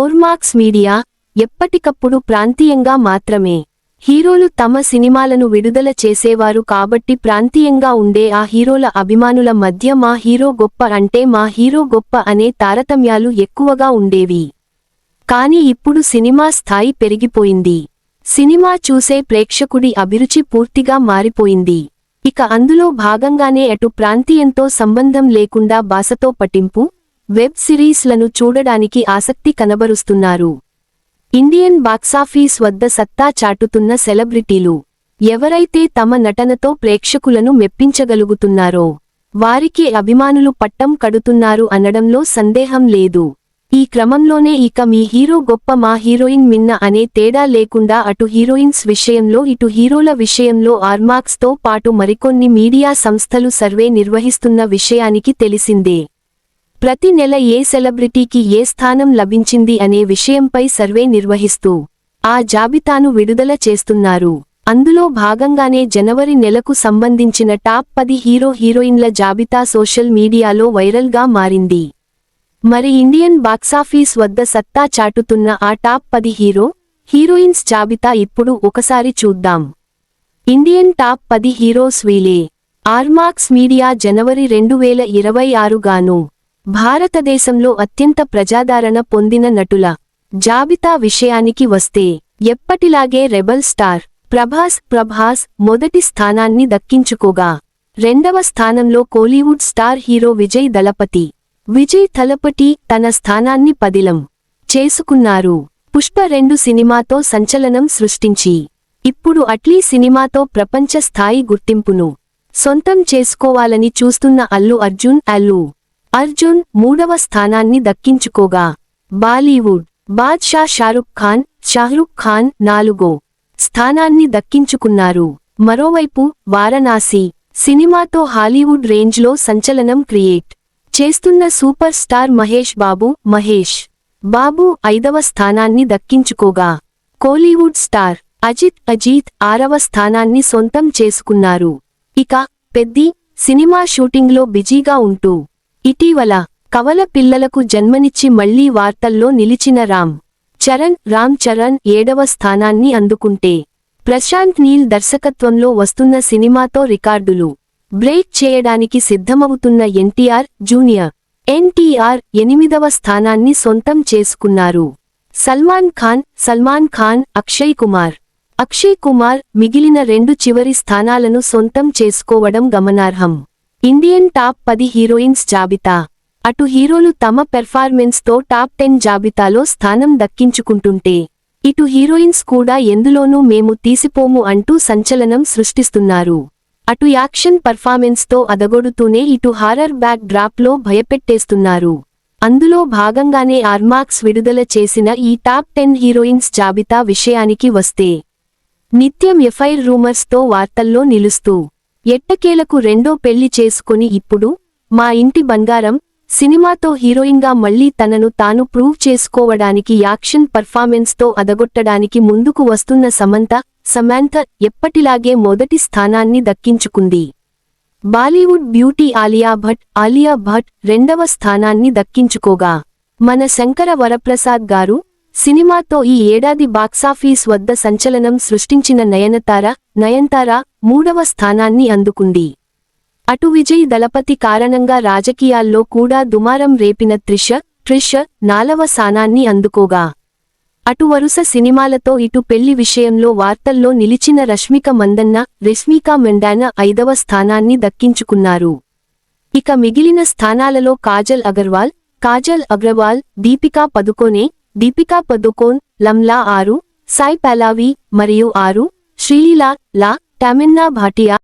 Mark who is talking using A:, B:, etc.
A: Ormax media ఎప్పటికప్పుడు ప్రాంతీయంగా మాత్రమే. హీరోలు తమ సినిమాలను విడుదల చేసేవారు కాబట్టి ప్రాంతీయంగా ఉండే ఆ హీరోల అభిమానుల మధ్య మా హీరో గొప్ప అంటే మా హీరో గొప్ప అనే తారతమ్యాలు ఎక్కువగా ఉండేవి. కాని ఇప్పుడు సినిమా స్థాయి పెరిగిపోయింది. సినిమా చూసే ప్రేక్షకుడి అభిరుచి పూర్తిగా మారిపోయింది. ఇక అందులో భాగంగానే అటు ప్రాంతీయంతో సంబంధం లేకుండా బాసతో పట్టింపు వెబ్ సిరీస్లను చూడడానికి ఆసక్తి కనబరుస్తున్నారు. ఇండియన్ బాక్సాఫీస్ వద్ద సత్తా చాటుతున్న సెలబ్రిటీలు ఎవరైతే తమ నటనతో ప్రేక్షకులను మెప్పించగలుగుతున్నారో వారికి అభిమానులు పట్టం కడుతున్నారు అనడంలో సందేహం లేదు. ఈ క్రమంలోనే ఇక మీ హీరో గొప్ప మా హీరోయిన్ మిన్న అనే తేడా లేకుండా అటు హీరోయిన్స్ విషయంలో ఇటు హీరోల విషయంలో ఆర్మాక్స్తో పాటు మరికొన్ని మీడియా సంస్థలు సర్వే నిర్వహిస్తున్న విషయానికి తెలిసిందే. ప్రతి నెల ఏ సెలబ్రిటీకి ఏ స్థానం లభించింది అనే విషయంపై సర్వే నిర్వహిస్తూ ఆ జాబితాను విడుదల చేస్తున్నారు. అందులో భాగంగానే జనవరి నెలకు సంబంధించిన టాప్ పది హీరో హీరోయిన్ల జాబితా సోషల్ మీడియాలో వైరల్గా మారింది. మరి ఇండియన్ బాక్సాఫీస్ వద్ద సత్తా చాటుతున్న ఆ టాప్ పది హీరో హీరోయిన్స్ జాబితా ఇప్పుడు ఒకసారి చూద్దాం. ఇండియన్ టాప్ పది హీరోస్ వీలే. ఆర్మాక్స్ మీడియా జనవరి రెండు వేల ఇరవై ఆరుగాను భారతదేశంలో అత్యంత ప్రజాదరణ పొందిన నటుల జాబితా విషయానికి వస్తే ఎప్పటిలాగే రెబల్ స్టార్ ప్రభాస్ ప్రభాస్ మొదటి స్థానాన్ని దక్కించుకోగా రెండవ స్థానంలో కోలీవుడ్ స్టార్ హీరో విజయ్ దళపతి విజయ్ తలపటి తన స్థానాన్ని పదిలం చేసుకున్నారు. పుష్ప రెండు సినిమాతో సంచలనం సృష్టించి ఇప్పుడు అట్లీ సినిమాతో ప్రపంచ స్థాయి గుర్తింపును సొంతం చేసుకోవాలని చూస్తున్న అల్లు అర్జున్ అల్లు అర్జున్ మూడవ స్థానాన్ని దక్కించుకోగా. బాలీవుడ్ బాద్షా షారుఖ్ ఖాన్ షాహ్రుఖ్ ఖాన్ నాలుగో స్థానాన్ని దక్కించుకున్నారు. మరోవైపు వారణాసి సినిమాతో హాలీవుడ్ రేంజ్లో సంచలనం క్రియేట్ చేస్తున్న సూపర్ స్టార్ మహేష్ బాబు మహేష్ బాబు ఐదవ స్థానాన్ని దక్కించుకోగా. కోలీవుడ్ స్టార్ అజిత్ అజీత్ ఆరవ స్థానాన్ని సొంతం చేసుకున్నారు. ఇక పెద్ది సినిమా షూటింగ్లో బిజీగా ఉంటూ ఇటీవల కవల పిల్లలకు జన్మనిచ్చి మళ్ళీ వార్తల్లో నిలిచిన రామ్ చరణ్ రామ్ చరణ్ ఏడవ స్థానాన్ని అందుకుంటే ప్రశాంత్ నీల్ దర్శకత్వంలో వస్తున్న సినిమాతో రికార్డులు. బ్రేక్ చేయడానికి సిద్ధమవుతున్న ఎన్టీఆర్ జూనియర్ ఎన్టీఆర్ ఎనిమిదవ స్థానాన్ని సొంతం చేసుకున్నారు. సల్మాన్ ఖాన్ సల్మాన్ ఖాన్ అక్షయ్ కుమార్. అక్షయ్ కుమార్ మిగిలిన రెండు చివరి స్థానాలను సొంతం చేసుకోవడం గమనార్హం. ఇండియన్ టాప్ పది హీరోయిన్స్ జాబితా. అటు హీరోలు తమ పెర్ఫార్మెన్స్తో టాప్ టెన్ జాబితాలో స్థానం దక్కించుకుంటుంటే ఇటు హీరోయిన్స్ కూడా ఎందులోనూ మేము తీసిపోము అంటూ సంచలనం సృష్టిస్తున్నారు. అటు యాక్షన్ పర్ఫార్మెన్స్తో అదగొడుతూనే ఇటు హారర్ బ్యాక్ డ్రాప్లో భయపెట్టేస్తున్నారు. అందులో భాగంగానే ఆర్మాక్స్ విడుదల చేసిన ఈ టాప్ టెన్ హీరోయిన్స్ జాబితా విషయానికి వస్తే నిత్యం ఎఫ్ఐఆర్ రూమర్స్తో వార్తల్లో నిలుస్తూ ఎట్టకేలకు రెండో పెళ్ళి చేసుకుని ఇప్పుడు మా ఇంటి బంగారం సినిమాతో హీరోయిన్గా మళ్ళీ తనను తాను ప్రూవ్ చేసుకోవడానికి యాక్షన్ పర్ఫార్మెన్స్తో అదగొట్టడానికి ముందుకు వస్తున్న సమంత సమాంత ఎప్పటిలాగే మొదటి స్థానాన్ని దక్కించుకుంది. బాలీవుడ్ బ్యూటీ ఆలియా భట్ ఆలియా భట్ రెండవ స్థానాన్ని దక్కించుకోగా. మన శంకర వరప్రసాద్ గారు సినిమాతో ఈ ఏడాది బాక్సాఫీస్ వద్ద సంచలనం సృష్టించిన నయనతార నయనతార మూడవ స్థానాన్ని అందుకుంది. అటు విజయ్ దళపతి కారణంగా రాజకీయాల్లో కూడా దుమారం రేపిన త్రిష ట్రిష నాలవ స్థానాన్ని అందుకోగా. అటు వరుస సినిమాలతో ఇటు పెళ్ళి విషయంలో వార్తల్లో నిలిచిన రష్మిక మందన్న రెస్మికా మెండాన ఐదవ స్థానాన్ని దక్కించుకున్నారు. ఇక మిగిలిన స్థానాలలో కాజల్ అగర్వాల్ కాజల్ అగ్రవాల్ దీపికా పదుకోనే దీపికా పదుకోన్ లమ్లా ఆరు సాయ్ పలావి మరియు ఆరు శ్రీలీలా లా టమిన్నా భాటియా